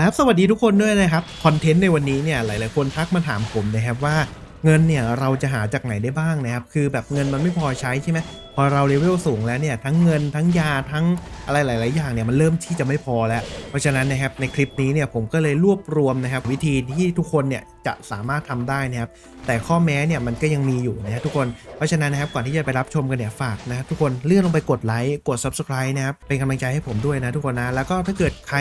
ครับสวัสดีทุกคนด้วยนะครับคอนเทนต์ในวันนี้เนี่ยหลาย ๆ คนทักมาถามผมนะครับว่าเงินเนี่ยเราจะหาจากไหนได้บ้างนะครับคือแบบเงินมันไม่พอใช้ใช่ไหมพอเราเลเวลสูงแล้วเนี่ยทั้งเงินทั้งยาทั้งอะไรหลาย ๆ อย่างเนี่ยมันเริ่มที่จะไม่พอแล้ว เพราะฉะนั้นนะครับในคลิปนี้เนี่ยผมก็เลยรวบรวมนะครับวิธีที่ทุกคนเนี่ยจะสามารถทำได้นะครับแต่ข้อแม้เนี่ยมันก็ยังมีอยู่นะครับทุกคนเพราะฉะนั้นนะครับก่อนที่จะไปรับชมกันเนี่ยฝากนะครับทุกคนเลื่อนลงไปกดไลค์กด subscribe นะครับเป็นกำลังใจให้ผมด้วยนะทุกคนนะแล้วก็ถ้าเกิดใคร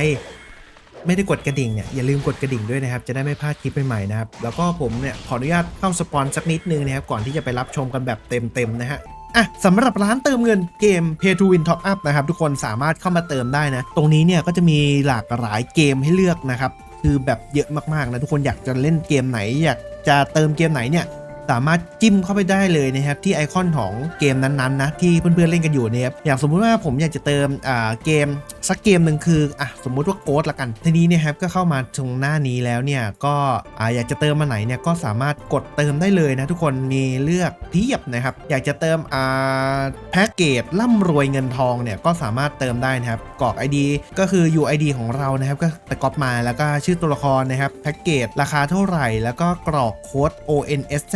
ไม่ได้กดกระดิ่งเนี่ยอย่าลืมกดกระดิ่งด้วยนะครับจะได้ไม่พลาดคลิปใหม่ๆนะครับแล้วก็ผมเนี่ยขออนุญาตเข้าสปอนสักนิดนึงนะครับก่อนที่จะไปรับชมกันแบบเต็มๆนะฮะอะสำหรับร้านเติมเงินเกม Pay to Win Top Up นะครับทุกคนสามารถเข้ามาเติมได้นะ ตรงนี้เนี่ยก็จะมีหลากหลายเกมให้เลือกนะครับคือแบบเยอะมากๆนะทุกคนอยากจะเล่นเกมไหนอยากจะเติมเกมไหนเนี่ย สามารถจิ้มเข้าไปได้เลยนะครับที่ไอคอนของเกมนั้นๆนะที่เพื่อนๆเล่นกันอยู่นะครับอย่างสมมุติว่าผมอยากจะเติมเกมสักเกมหนึ่งคืออะสมมุติว่าโกดละกัน ทีนี้เนี่ยครับก็เข้ามาตรงหน้านี้แล้วเนี่ยก็อ่าอยากจะเติมมาไหนเนี่ยก็สามารถกดเติมได้เลยนะทุกคนมีเลือกเพียบนะครับอยากจะเติมอ่าแพ็กเกจร่ำรวยเงินทองเนี่ยก็สามารถเติมได้นะครับกรอก ID ก็คือ UID ของเรานะครับก็ไปก๊อปมาแล้วก็ชื่อตัวละครนะครับแพ็กเกจราคาเท่าไหร่ แล้วก็กรอกโค้ด ONSZ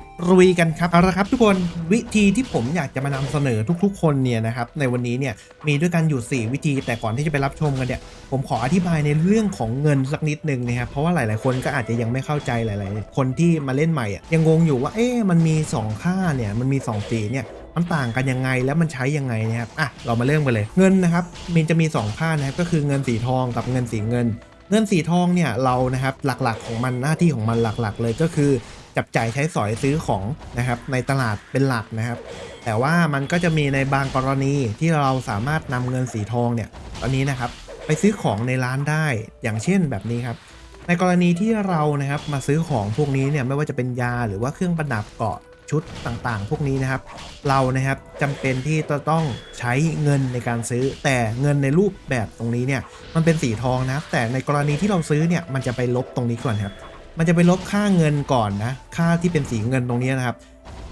รุยกันครับเอาละครับทุกคนวิธีที่ผมอยากจะมานำเสนอทุกๆ คนเนี่ยนะครับในวันนี้เนี่ยมีด้วยกันอยู่ 4 วิธีแต่ก่อนที่จะไปรับชมกันเนี่ยผมขออธิบายในเรื่องของเงินสักนิดนึงนะครับเพราะว่าหลายๆ คนก็อาจจะยังไม่เข้าใจหลายๆ คนที่มาเล่นใหม่อะยังงงอยู่ว่าเอ๊ะมันมี 2 ค่าเนี่ยมันมี2สีเนี่ยมันต่างกันยังไงแล้วมันใช้ยังไงนะครับอะเรามาเริ่มกันเลยเงินนะครับมันจะมี 2 ค่านะครับก็คือเงินสีทองกับเงินสีเงิน เงินสีทองเนี่ยเรานะครับหลักๆของมันหน้าที่ของมันหลักๆ เลยก็คือ จับจ่ายใช้สอยซื้อของนะครับ ในตลาดเป็นหลักนะครับ แต่ว่ามันก็จะมีในบางกรณีที่เราสามารถนำเงินสีทองเนี่ยตอนนี้นะครับ ไปซื้อของในร้านได้อย่างเช่นแบบนี้ครับ ในกรณีที่เรานะครับมาซื้อของพวกนี้เนี่ยไม่ว่าจะเป็นยาหรือว่าเครื่องประดับเกาะชุดต่างๆ พวกนี้นะครับ เรานะครับจำเป็นที่จะต้องใช้เงินในการซื้อ แต่เงินในรูปแบบตรงนี้เนี่ยมันเป็นสีทองนะแต่ในกรณีที่เราซื้อเนี่ยมันจะไปลบตรงนี้ก่อนครับ มันจะไปลบค่าเงินก่อนนะค่าที่เป็นสีเงินตรงนี้นะครับ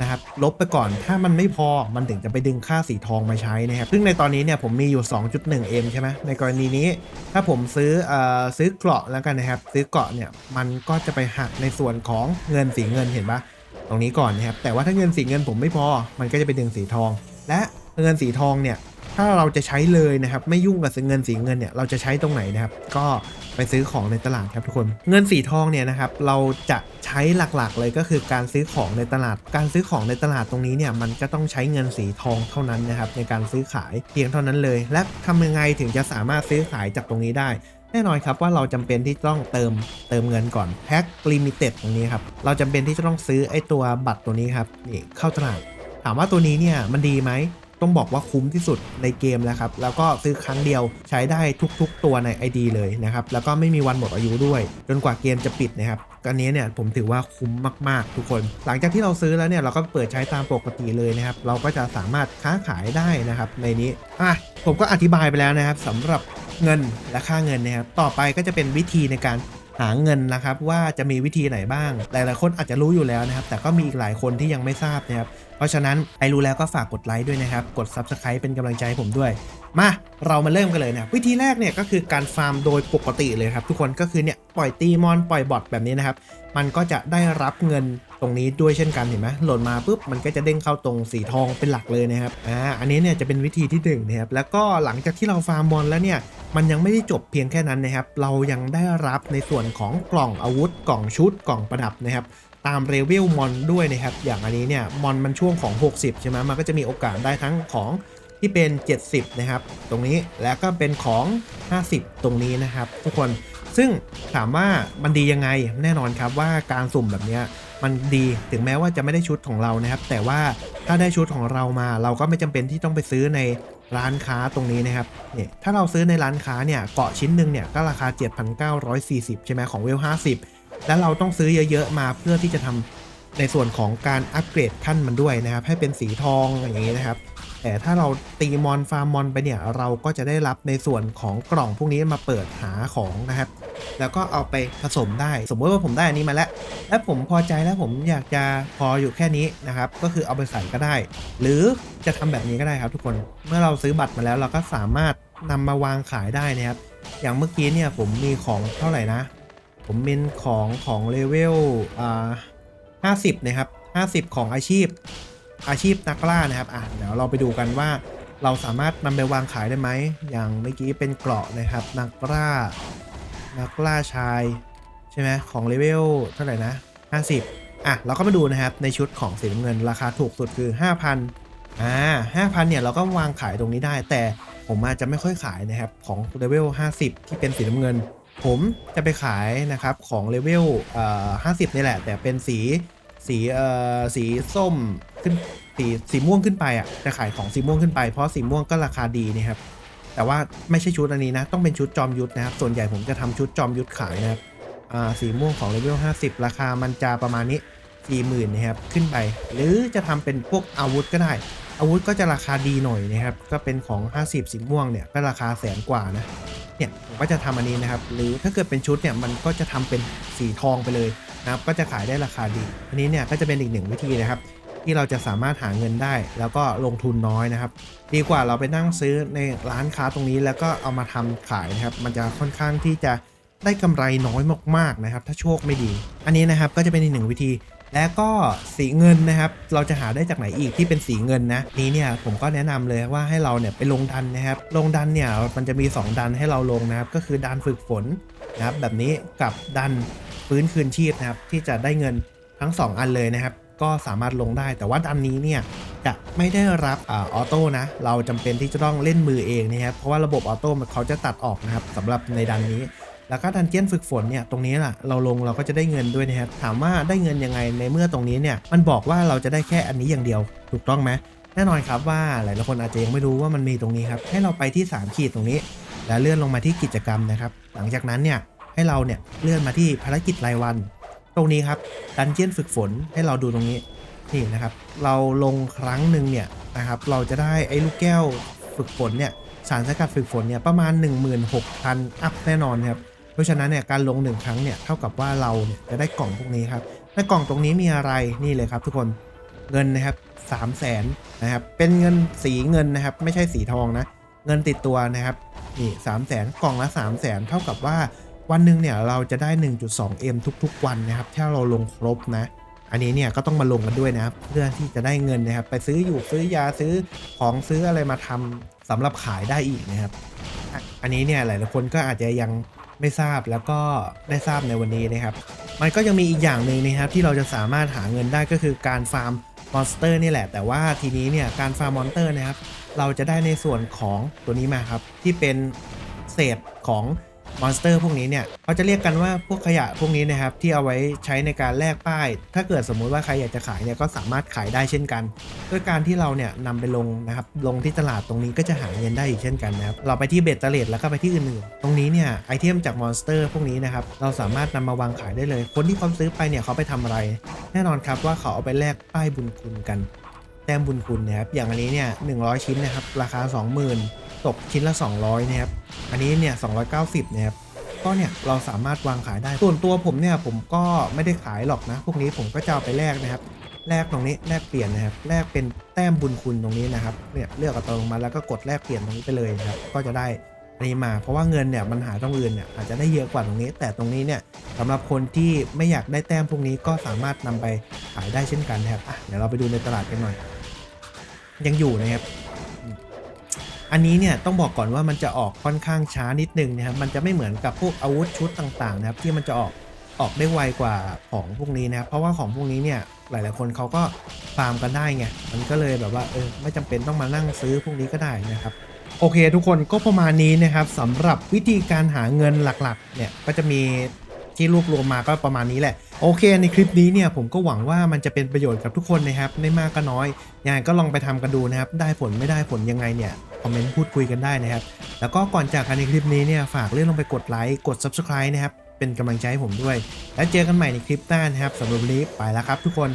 นะครับลบไปก่อนถ้ามันไม่พอมันถึงจะไปดึงค่าสีทองมาใช้นะครับซึ่งในตอนนี้เนี่ยผมมีอยู่ 2.1M ใช่ไหมในกรณีนี้ ถ้าผมซื้อเอ่อซื้อเกราะแล้วกันนะครับ ซื้อเกราะเนี่ยมันก็จะไปหักในส่วนของเงินสีเงินเห็นปะตรงนี้ก่อนนะครับแต่ว่าถ้าเงินสีเงินผมไม่พอมันก็จะไปดึงสีทอง และเงินสีทองเนี่ย ถ้าเราจะใช้เลยนะครับ ไม่ยุ่งกับเงินสีเงินเนี่ยเราจะใช้ตรงไหนนะครับ ก็ไปซื้อของในตลาดครับทุกคน เงินสีทองเนี่ยนะครับเราจะใช้หลักๆเลยก็คือการซื้อของในตลาด การซื้อของในตลาดตรงนี้เนี่ยมันก็ต้องใช้เงินสีทองเท่านั้นนะครับในการซื้อขายเพียงเท่านั้นเลย และทำยังไงถึงจะสามารถซื้อขายจากตรงนี้ได้แน่นอนครับว่าเราจำเป็นที่ต้องเติมเติมเงินก่อนแพ็คลิมิเต็ดตรงนี้ครับเราจำเป็นที่จะต้องซื้อไอ้ตัวบัตรตัวนี้ครับนี่เข้าตลาดถามว่าตัวนี้เนี่ยมันดีไหม ต้องบอกว่าคุ้มที่สุดในเกมแล้วครับ แล้วก็ซื้อครั้งเดียวใช้ได้ทุก ๆ ตัวใน ID เลยนะครับ แล้วก็ไม่มีวันหมดอายุด้วย จนกว่าเกมจะปิดนะครับอันนี้เนี่ยผมถือว่าคุ้มมาก ๆ ทุกคน หลังจากที่เราซื้อแล้วเนี่ยเราก็เปิดใช้ตามปกติเลยนะครับ เราก็จะสามารถค้าขายได้นะครับในนี้ อะ ผมก็อธิบายไปแล้วนะครับสำหรับเงินและค่าเงินนะครับ ต่อไปก็จะเป็นวิธีในการ หาเงินนะครับว่าจะมีวิธีไหนบ้าง หลายๆคนอาจจะรู้อยู่แล้วนะครับ แต่ก็มีอีกหลายคนที่ยังไม่ทราบนะครับ เพราะฉะนั้นใครรู้แล้วก็ฝากกดไลค์ด้วยนะครับ กด Subscribe เป็นกำลังใจให้ผมด้วย มาเรามาเริ่มกันเลยนะวิธีแรกเนี่ยก็คือการฟาร์มโดยปกติเลยครับทุกคนก็คือเนี่ยปล่อยตีมอนปล่อยบอทแบบนี้นะครับ มันก็จะได้รับเงินตรงนี้ด้วยเช่นกันเห็นไหมหล่นมาปุ๊บมันก็จะเด้งเข้าตรงสีทองเป็นหลักเลยนะครับอ่าอันนี้เนี่ยจะเป็นวิธีที่หนึ่งนะครับแล้วก็หลังจากที่เราฟาร์มบอลแล้วเนี่ย มันยังไม่ได้จบเพียงแค่นั้นนะครับ เรายังได้รับในส่วนของกล่องอาวุธ กล่องชุด กล่องประดับนะครับ ตามเลเวลมอนด้วยนะครับ อย่างอันนี้เนี่ยมอนมันช่วงของ 60 ใช่ไหมมันก็จะมีโอกาสได้ทั้งของที่เป็น 70 นะครับ ตรงนี้แล้วก็เป็นของ 50 ตรงนี้นะครับ ทุกคนซึ่งถามว่ามันดียังไงแน่นอนครับว่าการสุ่มแบบเนี้ยมันดีถึงแม้ว่าจะไม่ได้ชุดของเรานะครับ แต่ว่าถ้าได้ชุดของเรามาเราก็ไม่จำเป็นที่ต้องไปซื้อใน ร้านค้าตรงนี้นะครับเนี่ยถ้าเราซื้อในร้านค้าเนี่ยเกาะชิ้นหนึ่งเนี่ยก็ราคา 7,940 ใช่ไหมของเวล 50 แล้วเราต้องซื้อเยอะๆมาเพื่อที่จะทำในส่วนของการอัปเกรดขั้นมันด้วยนะครับ ให้เป็นสีทองอย่างนี้นะครับ แต่ถ้าเราตีมอนฟาร์มมอนไปเนี่ยเราก็จะได้รับในส่วนของกล่องพวกนี้มาเปิดหาของนะครับ แล้วก็เอาไปผสมได้ สมมติว่าผมได้อันนี้มาแล้ว และผมพอใจแล้วผมอยากจะพออยู่แค่นี้นะครับ ก็คือเอาไปใส่ก็ได้ หรือจะทำแบบนี้ก็ได้ครับทุกคน เมื่อเราซื้อบัตรมาแล้วเราก็สามารถนำมาวางขายได้นะครับ อย่างเมื่อกี้เนี่ยผมมีของเท่าไหร่นะ ผมมีของของเลเวลอ่าห้าสิบนะครับห้าสิบของอาชีพ อาชีพนักล่านะครับ อะเดี๋ยวเราไปดูกันว่าเราสามารถนำไปวางขายได้ไหม อย่างเมื่อกี้เป็นเกราะนะครับนักล่า นักล่าชาย ใช่ไหมของเลเวลเท่าไหร่นะ 50 อะ เราก็มาดูนะครับ ในชุดของสีน้ำเงินราคาถูกสุดคือ 5,000 อ่า 5,000 เนี่ย เราก็วางขายตรงนี้ได้ แต่ผมอาจจะไม่ค่อยขายนะครับ ของเลเวล 50 ที่เป็นสีน้ำเงิน ผมจะไปขายนะครับของเลเวลเอ่อ50 นี่แหละ แต่เป็นสีสีเอ่อสีส้มขึ้นสีสีม่วงขึ้นไปอะจะขายของสีม่วงขึ้นไปเพราะสีม่วงก็ราคาดีนะครับ แต่ว่าไม่ใช่ชุดอันนี้นะ ต้องเป็นชุดจอมยุทธนะครับ ส่วนใหญ่ผมจะทำชุดจอมยุทธขายนะครับสีม่วงของเลเวล50 ราคามันจะประมาณนี้ 40,000นะครับ ขึ้นไป หรือจะทำเป็นพวกอาวุธก็ได้ อาวุธก็จะราคาดีหน่อยนะครับ ก็เป็นของ 50 สีม่วงเนี่ย ก็ราคาแสนกว่านะ เนี่ยผมก็จะทำอันนี้นะครับ หรือถ้าเกิดเป็นชุดเนี่ย มันก็จะทำเป็นสีทองไปเลยนะครับ ก็จะขายได้ราคาดี อันนี้เนี่ยก็จะเป็นอีกหนึ่งวิธีนะครับ ที่เราจะสามารถหาเงินได้ แล้วก็ลงทุนน้อยนะครับ ดีกว่าเราไปนั่งซื้อในร้านค้าตรงนี้แล้วก็เอามาทำขายนะครับ มันจะค่อนข้างที่จะได้กำไรน้อยมากๆนะครับ ถ้าโชคไม่ดี อันนี้นะครับก็จะเป็นอีกหนึ่งวิธี และก็สีเงินนะครับ เราจะหาได้จากไหนอีกที่เป็นสีเงินนะนี้เนี่ยผมก็แนะนำเลยว่าให้เราเนี่ยไปลงดันนะครับ ลงดันเนี่ยมันจะมี 2 ดันให้เราลงนะครับ ก็คือดันฝึกฝนนะครับ แบบนี้กับดันฟื้นคืนชีพนะครับ ที่จะได้เงินทั้ง 2 อันเลยนะครับ ก็สามารถลงได้ แต่ว่าดันนี้เนี่ยจะไม่ได้รับอออโต้นะ เราจำเป็นที่จะต้องเล่นมือเองนะครับ เพราะว่าระบบออโต้มันเขาจะตัดออกนะครับสำหรับในดันนี้ แล้วก็ดันเจียนฝึกฝนเนี่ยตรงนี้แหละเราลงเราก็จะได้เงินด้วยนะครับ ถามว่าได้เงินยังไงในเมื่อตรงนี้เนี่ยมันบอกว่าเราจะได้แค่อันนี้อย่างเดียวถูกต้องไหมแน่นอนครับว่าหลายๆคนอาจจะยังไม่รู้ว่ามันมีตรงนี้ครับให้เราไปที่3ขีดตรงนี้ แล้วเลื่อนลงมาที่กิจกรรมนะครับ หลังจากนั้นเนี่ยให้เราเนี่ยเลื่อนมาที่ภารกิจรายวัน ตรงนี้ครับดันเจียนฝึกฝนให้เราดูตรงนี้นี่นะครับ เราลงครั้งหนึ่งเนี่ยนะครับ เราจะได้ไอ้ลูกแก้วฝึกฝนเนี่ยสารสกัดฝึกฝนเนี่ยประมาณ 16,000 อัพแน่นอนครับเพราะฉะนั้นเนี่ยการลงหนึ่งครั้งเนี่ยเท่ากับว่าเราเนี่ยจะได้กล่องพวกนี้ครับในกล่องตรงนี้มีอะไรนี่เลยครับ ทุกคนเงินนะครับสามแสนนะครับเป็นเงินสีเงินนะครับ ไม่ใช่สีทองนะ เงินติดตัวนะครับนี่สามแสนกล่องละสามแสนเท่ากับว่า วันหนึ่งเนี่ยเราจะได้ 1.2M ทุกๆ วันนะครับ ถ้าเราลงครบนะ อันนี้เนี่ยก็ต้องมาลงกันด้วยนะครับ เพื่อที่จะได้เงินนะครับ ไปซื้ออยู่ซื้อยาซื้อของซื้ออะไรมาทำสำหรับขายได้อีกนะครับ อันนี้เนี่ยหลายๆคนก็อาจจะยังไม่ทราบแล้วก็ได้ทราบในวันนี้นะครับ มันก็ยังมีอีกอย่างหนึ่งนะครับที่เราจะสามารถหาเงินได้ก็คือการฟาร์มมอนสเตอร์นี่แหละ แต่ว่าทีนี้เนี่ยการฟาร์มมอนสเตอร์นะครับ เราจะได้ในส่วนของตัวนี้มาครับ ที่เป็นเศษของ มอนสเตอร์พวกนี้เนี่ยเขาจะเรียกกันว่าพวกขยะพวกนี้นะครับที่เอาไว้ใช้ในการแลกป้าย ถ้าเกิดสมมุติว่าใครอยากจะขายเนี่ยก็สามารถขายได้เช่นกันด้วยการที่เราเนี่ยนำไปลงนะครับลงที่ตลาดตรงนี้ก็จะหาเงินได้อีกเช่นกันนะครับเราไปที่เบตเตอร์เลดแล้วก็ไปที่อื่นๆ ตรงนี้เนี่ยไอเทมจากมอนสเตอร์พวกนี้นะครับเราสามารถนำมาวางขายได้เลย คนที่เขาซื้อไปเนี่ยเขาไปทำอะไร แน่นอนครับว่าเขาเอาไปแลกป้ายบุญคุณกัน แต้มบุญคุณนะครับอย่างอันนี้เนี่ย100 ชิ้นนะครับราคา 20,000 ตกชิ้นละ 200นะครับอันนี้เนี่ย290นะครับก็เนี่ยเราสามารถวางขายได้ส่วนตัวผมเนี่ยผมก็ไม่ได้ขายหรอกนะ พวกนี้ผมก็จะเอาไปแลกนะครับแลกตรงนี้แลกเปลี่ยนนะครับแลกเป็นแต้มบุญคุณตรงนี้นะครับเนี่ยเลือกเอาตรงมาแล้วก็กดแลกเปลี่ยนตรงนี้ไปเลยนะครับก็จะได้อันนี้มาเพราะว่าเงินเนี่ยมันหาตรงอื่นเนี่ยอาจจะได้เยอะกว่าตรงนี้ แต่ตรงนี้เนี่ยสำหรับคนที่ไม่อยากได้แต้มพวกนี้ก็สามารถนำไปขายได้เช่นกันนะครับอะเดี๋ยวเราไปดูในตลาดกันหน่อย ยังอยู่นะครับ อันนี้เนี่ยต้องบอกก่อนว่ามันจะออกค่อนข้างช้านิดนึงนะครับมันจะไม่เหมือนกับพวกอาวุธชุดต่างๆนะครับที่มันจะออกออกได้ไวกว่าของพวกนี้นะครับเพราะว่าของพวกนี้เนี่ยหลาย ๆ คนเขาก็ฟาร์มกันได้ไงมันก็เลยแบบว่าเออไม่จำเป็นต้องมานั่งซื้อพวกนี้ก็ได้นะครับโอเค ทุกคนก็ประมาณนี้นะครับสำหรับวิธีการหาเงินหลักๆเนี่ยก็จะมี ที่รวบรวมมาก็ประมาณนี้แหละ โอเค ในคลิปนี้เนี่ยผมก็หวังว่ามันจะเป็นประโยชน์กับทุกคนนะครับไม่มากก็น้อยยังไงก็ลองไปทำกันดูนะครับ ได้ผลไม่ได้ผลยังไงเนี่ยคอมเมนต์พูดคุยกันได้นะครับ แล้วก็ก่อนจากกันในคลิปนี้เนี่ยฝากเรื่องลงไปกดไลค์กด Subscribe นะครับเป็นกำลังใจให้ผมด้วย แล้วเจอกันใหม่ในคลิปหน้านะครับสำหรับวันนี้ไปแล้วครับทุกคน